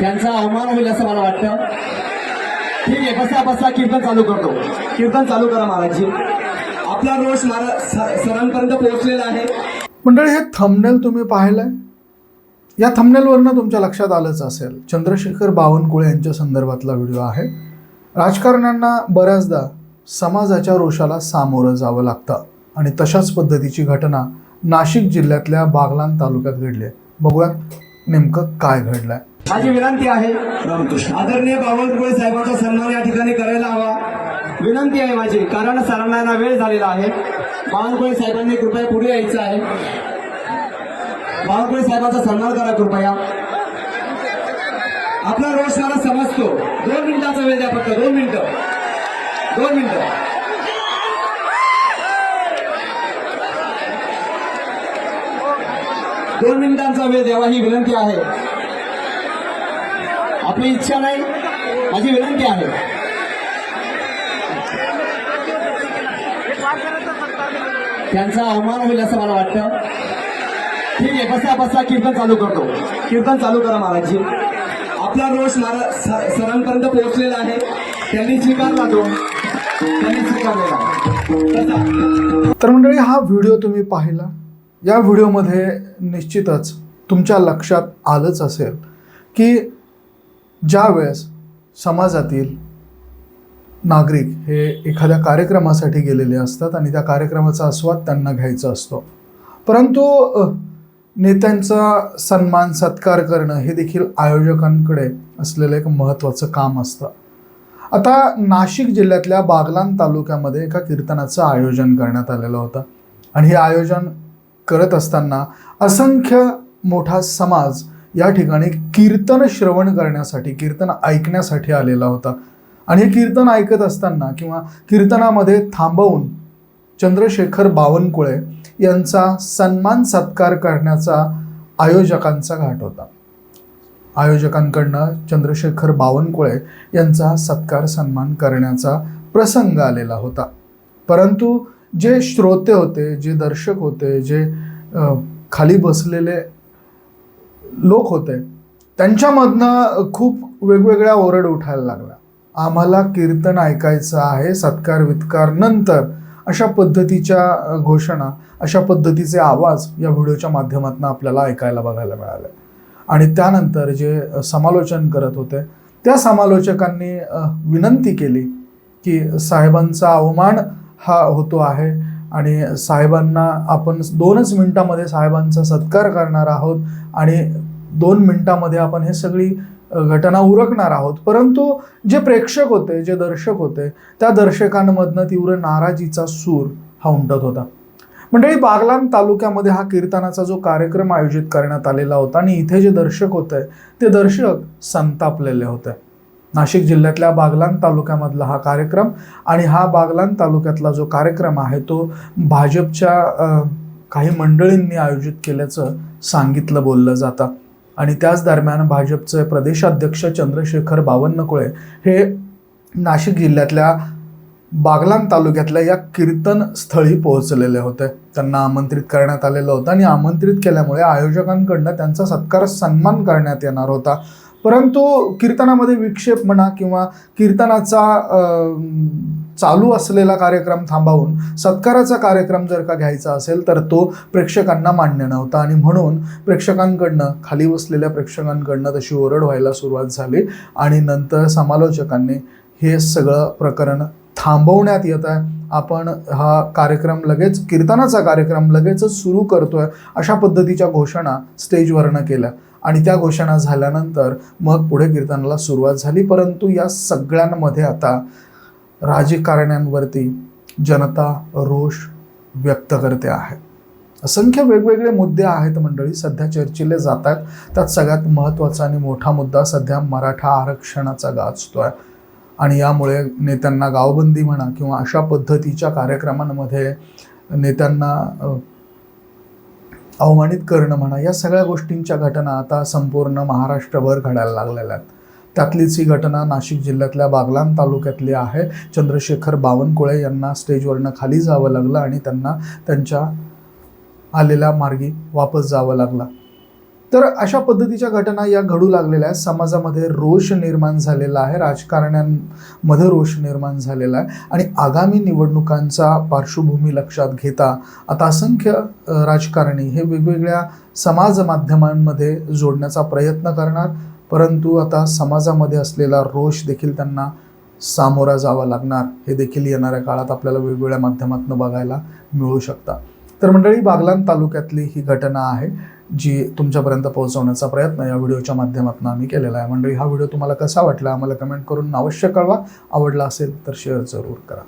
त्यांचा अवमान होईल असं मला वाटतं. ठीक आहे बसा बसा कीर्तन चालू करतो. कीर्तन चालू करा महाराजजी. आपला रोष महाराज सरांपर्यंत पोहोचलेला आहे. मंडळी हे थंबनेल तुम्ही पाहिलंय? या थंबनेलवरनं तुमच्या लक्षात आलंच असेल. चंद्रशेखर बावनकुळे यांच्या संदर्भातला व्हिडिओ आहे. राजकारण्यांना बऱ्याचदा समाजाच्या रोषाला सामोरं जावं लागतं आणि तशाच पद्धतीची घटना नाशिक जिल्ह्यातल्या बागलाण तालुक्यात घडली आहे. बघूयात नेमकं काय घडलं आहे माझी विनंती आहे रामकृष्ण. आदरणीय बावनकुळे साहेबांचा सन्मान या ठिकाणी करायला हवा. विनंती आहे माझी कारण सरांना वेळ झालेला आहे. बावनकुळे साहेबांनी कृपया पुढे यायचं आहे. बावनकुळे साहेबांचा सन्मान करा कृपया. आपला रोष मला समजतो. दोन मिनिटाचा वेळ द्या फक्त दोन मिनिटं. दोन मिनिटं. दोन मिनिटांचा वेळ द्यावा ही विनंती आहे. आपली इच्छा नाही माझी विनंती आहे. त्यांचा अवमान होईल असं मला वाटतं. ठीक आहे बसा बसा कीर्तन चालू करतो. कीर्तन चालू करा महाराजजी. आपला रोष महाराज सरांपर्यंत पोहोचलेला आहे. त्यांनी स्वीकारला तो. त्यांनी स्वीकारलेला तर मंडळी हा व्हिडिओ तुम्ही पाहिला. या व्हिडिओमध्ये निश्चितच तुमच्या लक्षात आलंच असेल की ज्या वेळेस समाजातील नागरिक हे एखाद्या कार्यक्रमासाठी गेलेले असतात आणि त्या कार्यक्रमाचा आस्वाद त्यांना घ्यायचा असतो. परंतु नेत्यांचा सन्मान सत्कार करणं हे देखील आयोजकांकडे असलेलं एक महत्त्वाचं काम असतं. आता नाशिक जिल्ह्यातल्या बागलान तालुक्यामध्ये एका कीर्तनाचं आयोजन करण्यात आलेलं होतं. आणि हे आयोजन करत असताना असंख्य मोठा समाज या ठिकाणी कीर्तन श्रवण करण्यासाठी कीर्तन ऐकण्यासाठी आलेला होता. आणि हे कीर्तन ऐकत असताना किंवा कीर्तनामध्ये थांबवून चंद्रशेखर बावनकुळे यांचा सन्मान सत्कार करण्याचा आयोजकांचा घाट होता. आयोजकांकडनं चंद्रशेखर बावनकुळे यांचा सत्कार सन्मान करण्याचा प्रसंग आलेला होता. परंतु जे श्रोते होते जे दर्शक होते जे खाली बसलेले लोक होते. त्यांच्यामधनं खूप वेगवेगळ्या ओरड उठायला लागला आम्हाला कीर्तन ऐकायचं आहे सत्कार वित्कार नंतर अशा पद्धतीच्या घोषणा अशा पद्धतीचे आवाज या व्हिडिओच्या माध्यमातून आपल्याला ऐकायला बघायला मिळाले. आणि त्यानंतर जे समालोचन करत होते त्या समालोचकांनी विनंती केली की साहेबांचा अवमान हा होतो आहे. आणि साहेबांना आपण दोनच मिनटामध्ये साहेबांचा सत्कार करणार आहोत आणि दोन मिनटामध्ये आपण हे सगळी घटना उरकणार आहोत. परंतु जे प्रेक्षक होते जे दर्शक होते त्या दर्शकांमधनं तीव्र नाराजीचा सूर हा उमटत होता. मंडळी बागलान तालुक्यामध्ये हा कीर्तनाचा जो कार्यक्रम आयोजित करण्यात आलेला होता आणि इथे जे दर्शक होते ते दर्शक संतापलेले होते. नाशिक जिल्ह्यातल्या बागलान तालुक्यामधला हा कार्यक्रम आणि हा बागलान तालुक्यातला जो कार्यक्रम आहे तो भाजपच्या काही मंडळींनी आयोजित केल्याचं सांगितलं बोललं जातं. आणि त्याच दरम्यान भाजपचे प्रदेशाध्यक्ष चंद्रशेखर बावनकुळे हे नाशिक जिल्ह्यातल्या बागलाण तालुक्यातल्या या कीर्तन स्थळी पोहोचलेले होते. त्यांना आमंत्रित करण्यात आलेलं होतं आणि आमंत्रित केल्यामुळे आयोजकांकडनं त्यांचा सत्कार सन्मान करण्यात येणार होता. परंतु कीर्तनामध्ये विक्षेप म्हणा किंवा कीर्तनाचा चालू असलेला कार्यक्रम थांबवून सत्काराचा कार्यक्रम जर का घ्यायचा असेल तर तो प्रेक्षकांना मान्य नव्हता. आणि म्हणून प्रेक्षकांकडनं खाली बसलेल्या प्रेक्षकांकडनं तशी ओरड व्हायला सुरुवात झाली आणि नंतर समालोचकांनी हे सगळं प्रकरण थांबवण्यात येत आहे. आपण हा कार्यक्रम लगेच कीर्तनाचा कार्यक्रम लगेचच सुरू करतोय अशा पद्धतीच्या घोषणा स्टेजवरनं केल्या. आणि त्या घोषणा झाल्यानंतर मग पुढे कीर्तनाला सुरुवात झाली. परंतु या सगळ्यांमध्ये आता राजकारण्यांवरती जनता रोष व्यक्त करते आहे. असंख्य वेगवेगळे मुद्दे आहेत मंडळी सध्या चर्चिले जात आहेत त्यात सगळ्यात महत्त्वाचा आणि मोठा मुद्दा सध्या मराठा आरक्षणाचा गाजतो आहे आणि यामुळे नेत्यांना गावबंदी म्हणा किंवा अशा पद्धतीच्या कार्यक्रमांमध्ये नेत्यांना अवमानित करणं म्हणा या सगळ्या गोष्टींच्या घटना आता संपूर्ण महाराष्ट्रभर घडायला लागलेल्या आहेत. त्यातलीच ही घटना नाशिक जिल्ह्यातल्या बागलाण तालुक्यातली आहे. चंद्रशेखर बावनकुळे यांना स्टेजवरनं खाली जावं लागलं आणि त्यांना त्यांच्या आलेल्या मार्गी वापस जावं लागला. तर अशा पद्धतीच्या घटना या घडू लागलेल्या आहेत. समाजामध्ये रोष निर्माण झालेला आहे. राजकारण्यांमध्ये रोष निर्माण झालेला आहे. आणि आगामी निवडणुकांचा पार्श्वभूमी लक्षात घेता आता असंख्य राजकारणी हे वेगवेगळ्या समाज माध्यमांमध्ये जोडण्याचा प्रयत्न करणार. परंतु आता समाजामध्ये असलेला रोष देखील त्यांना सामोरा जावा लागणार. हे देखील येणाऱ्या काळात आपल्याला वेगवेगळ्या माध्यमातून बघायला मिळू शकता. तर मंडळी बागलान तालुक्यातली ही घटना आहे. जी तुमच्यापर्यंत पोहोचवण्याचा प्रयत्न या व्हिडिओच्या माध्यमातून आम्ही केलेला आहे. मंडळी हा व्हिडिओ तुम्हाला कसा वाटला आम्हाला कमेंट करून अवश्य कळवा. आवडला असेल तर शेअर जरूर करा.